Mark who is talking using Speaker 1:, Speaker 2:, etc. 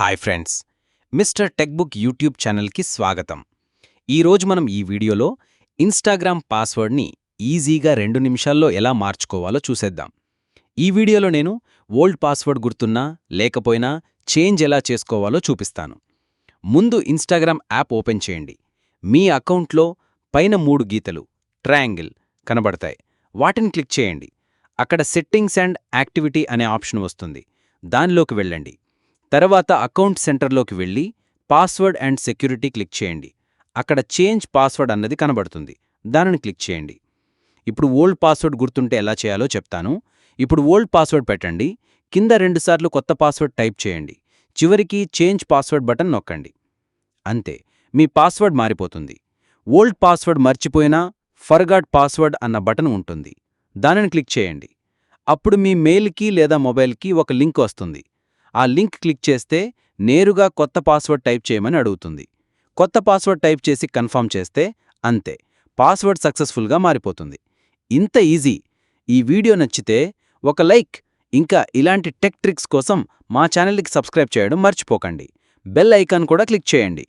Speaker 1: Hi friends mister Techbook YouTube ఛానల్కి స్వాగతం. ఈరోజు మనం ఈ వీడియోలో ఇన్స్టాగ్రామ్ పాస్వర్డ్ని ఈజీగా రెండు నిమిషాల్లో ఎలా మార్చుకోవాలో చూసేద్దాం. ఈ వీడియోలో నేను ఓల్డ్ పాస్వర్డ్ గుర్తున్నా లేకపోయినా చేంజ్ ఎలా చేసుకోవాలో చూపిస్తాను. ముందు ఇన్స్టాగ్రామ్ యాప్ ఓపెన్ చేయండి. మీ అకౌంట్లో పైన మూడు గీతలు ట్రయాంగిల్ కనబడతాయి. వాటిని క్లిక్ చేయండి. అక్కడ సెట్టింగ్స్ అండ్ యాక్టివిటీ అనే ఆప్షన్ వస్తుంది. దానిలోకి వెళ్ళండి. తర్వాత అకౌంట్ సెంటర్లోకి వెళ్ళి పాస్వర్డ్ అండ్ సెక్యూరిటీ క్లిక్ చేయండి. అక్కడ చేంజ్ పాస్వర్డ్ అన్నది కనబడుతుంది. దానిని క్లిక్ చేయండి. ఇప్పుడు ఓల్డ్ పాస్వర్డ్ గుర్తుంటే ఎలా చేయాలో చెప్తాను. ఇప్పుడు ఓల్డ్ పాస్వర్డ్ పెట్టండి. కింద రెండుసార్లు కొత్త పాస్వర్డ్ టైప్ చేయండి. చివరికి చేంజ్ పాస్వర్డ్ బటన్ నొక్కండి. అంతే మీ పాస్వర్డ్ మారిపోతుంది. ఓల్డ్ పాస్వర్డ్ మర్చిపోయినా ఫర్గాట్ పాస్వర్డ్ అన్న బటన్ ఉంటుంది. దానిని క్లిక్ చేయండి. అప్పుడు మీ మెయిల్కి లేదా మొబైల్కి ఒక లింక్ వస్తుంది. ఆ లింక్ క్లిక్ చేస్తే నేరుగా కొత్త పాస్వర్డ్ టైప్ చేయమని అడుగుతుంది. కొత్త పాస్వర్డ్ టైప్ చేసి కన్ఫర్మ్ చేస్తే అంతే. పాస్వర్డ్ సక్సెస్ఫుల్గా మారిపోతుంది. ఇంత ఈజీ. ఈ వీడియో నచ్చితే ఒక లైక్ ఇంకా ఇలాంటి టెక్ ట్రిక్స్ కోసం మా ఛానల్కి సబ్స్క్రైబ్ చేయడం మర్చిపోకండి. బెల్ ఐకాన్ కూడా క్లిక్ చేయండి.